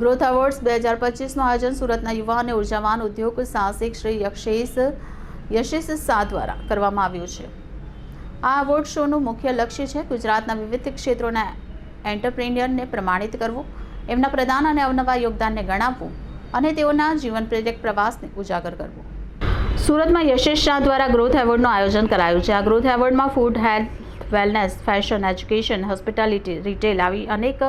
Growth awards બે હજાર પચીસનું આયોજન સુરતના યુવા અને ઉર્જાવાન ઉદ્યોગ સાહસિક શ્રી યક્ષેશ, યશેષ શાહ દ્વારા કરવામાં આવ્યું છે. આ એવોર્ડ શોનું મુખ્ય લક્ષ્ય છે ગુજરાતના વિવિધ ક્ષેત્રોના એન્ટરપ્રિન્યરને પ્રમાણિત કરવું, એમના પ્રદાન અને અવનવા યોગદાનને ગણાવવું અને તેઓના જીવન પ્રેરક પ્રવાસને ઉજાગર કરવો. સુરતમાં યશેષ શાહ દ્વારા ગ્રોથ એવોર્ડનું આયોજન કરાયું છે. આ growth એવોર્ડમાં food health wellness, fashion, education, hospitality, retail આવી અનેક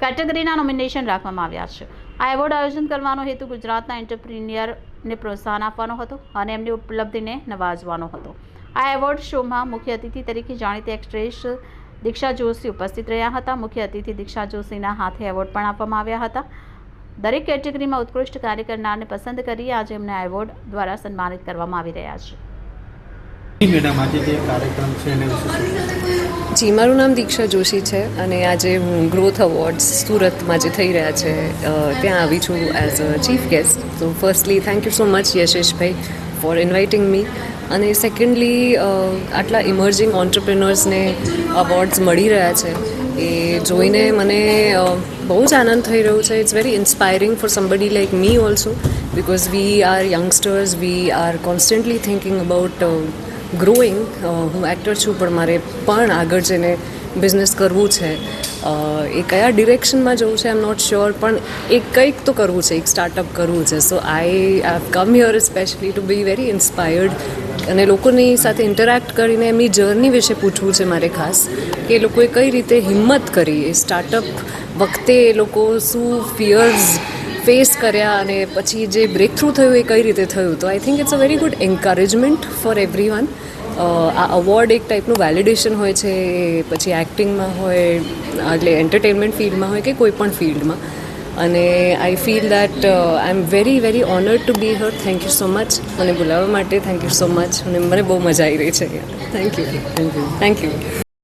કેટેગરીના નોમિનેશન રાખવામાં આવ્યા છે. આ એવોર્ડ આયોજન કરવાનો હેતુ ગુજરાતના એન્ટરપ્રિન્યરને પ્રોત્સાહન આપવાનો હતો અને એમની ઉપલબ્ધિને નવાજવાનો હતો. આ એવોર્ડ શોમાં મુખ્ય અતિથિ તરીકે જાણીતી એક્ટ્રેસ દીક્ષા જોશી ઉપસ્થિત રહ્યા હતા. મુખ્ય અતિથિ દીક્ષા જોશીના હાથે એવોર્ડ પણ આપવામાં આવ્યા હતા. દરેક કેટેગરીમાં ઉત્કૃષ્ટ કાર્ય કરનારને પસંદ કરી આજે એમને એવોર્ડ દ્વારા સન્માનિત કરવામાં આવી રહ્યા છે. જી મારું નામ દીક્ષા જોશી છે અને આજે હું ગ્રોથ અવોર્ડ્સ સુરતમાં જે થઈ રહ્યા છે ત્યાં આવી છું એઝ અ ચીફ ગેસ્ટ તો firstly thank you so much યશેશભાઈ for inviting me અને સેકન્ડલી આટલા ઇમર્જિંગ ઓન્ટરપ્રિનર્સને અવોર્ડ્સ મળી રહ્યા છે. એ જોઈને મને બહુ જ આનંદ થઈ રહ્યો છે. It's very inspiring for somebody like me also because we are youngsters we are constantly thinking about growing હું એક્ટર છું, પણ મારે પણ આગળ જઈને બિઝનેસ કરવું છે. એ કયા ડિરેક્શનમાં જવું છે આઈ એમ નોટ શ્યોર પણ એ કંઈક તો કરવું છે, એક સ્ટાર્ટઅપ કરવું છે. So I I come here specially to be very inspired અને લોકોની સાથે ઇન્ટરેક્ટ કરીને એમની જર્ની વિશે પૂછવું છે મારે ખાસ, કે એ લોકોએ કઈ રીતે હિંમત કરી, એ સ્ટાર્ટઅપ વખતે એ લોકો શું ફિયર્સ ફેસ કર્યા અને પછી જે બ્રેક થ્રુ થયું એ કઈ રીતે થયું? તો I think it's a very good encouragement for everyone આ અવોર્ડ એક ટાઈપનું વેલિડેશન હોય છે પછી એક્ટિંગમાં હોય એટલે એન્ટરટેનમેન્ટ ફિલ્ડમાં હોય કે કોઈ પણ ફિલ્ડમાં અને I feel that I am very very honoured to be here thank you so much મને બોલાવવા માટે થેન્ક યુ સો મચ અને મને બહુ મજા આવી રહી છે. Thank you thank you thank you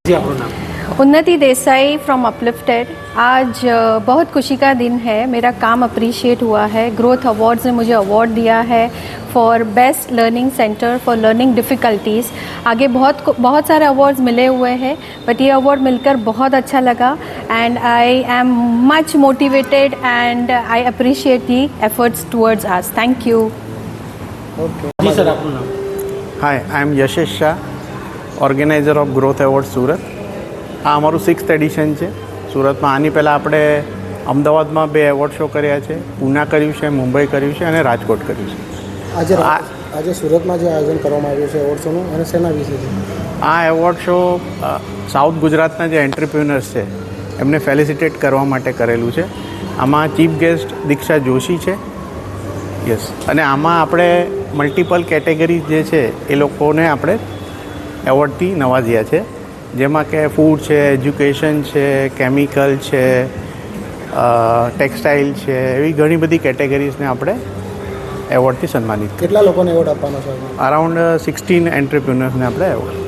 ji આપણું નામ? उन्नति देसाई फ्रॉम अपलिफ्टेड आज बहुत खुशी का दिन है। मेरा काम अप्रिशिएट हुआ है। ग्रोथ अवार्ड्स ने मुझे अवार्ड दिया है for best learning centre for learning difficulties आगे बहुत बहुत सारे अवार्ड्स मिले हुए हैं बट ये अवार्ड मिलकर बहुत अच्छा लगा। And I am much motivated and I appreciate the efforts towards आज thank you sir hi I am Yashesh Shah organiser of Growth Award Surat આ અમારું સિક્સ્થ એડિશન છે. સુરતમાં આની પહેલાં આપણે અમદાવાદમાં બે એવોર્ડ શો કર્યા છે. પૂના કર્યું છે મુંબઈ કર્યું છે અને રાજકોટ કર્યું છે. આજે આ- આજે સુરતમાં જે આયોજન કરવામાં આવ્યું છે એવોર્ડ્સનું અને શેના વિશે છે? આ એવોર્ડ શો સાઉથ ગુજરાતના જે એન્ટરપ્રિન્યોર્સ છે એમને ફેલિસિટેટ કરવા માટે કરેલું છે. આમાં ચીફ ગેસ્ટ દીક્ષા જોશી છે. યસ અને આમાં આપણે મલ્ટિપલ કેટેગરી જે છે એ લોકોને આપણે એવોર્ડથી નવાજ્યા છે. જેમાં કે ફૂડ છે એજ્યુકેશન છે કેમિકલ છે ટેક્સટાઇલ છે એવી ઘણી બધી કેટેગરીઝને આપણે એવોર્ડથી સન્માનિત કેટલા લોકોને એવોર્ડ આપવાનો છે? અરાઉન્ડ સિક્સટીન એન્ટરપ્રિન્યોર્સને આપણે એવોર્ડ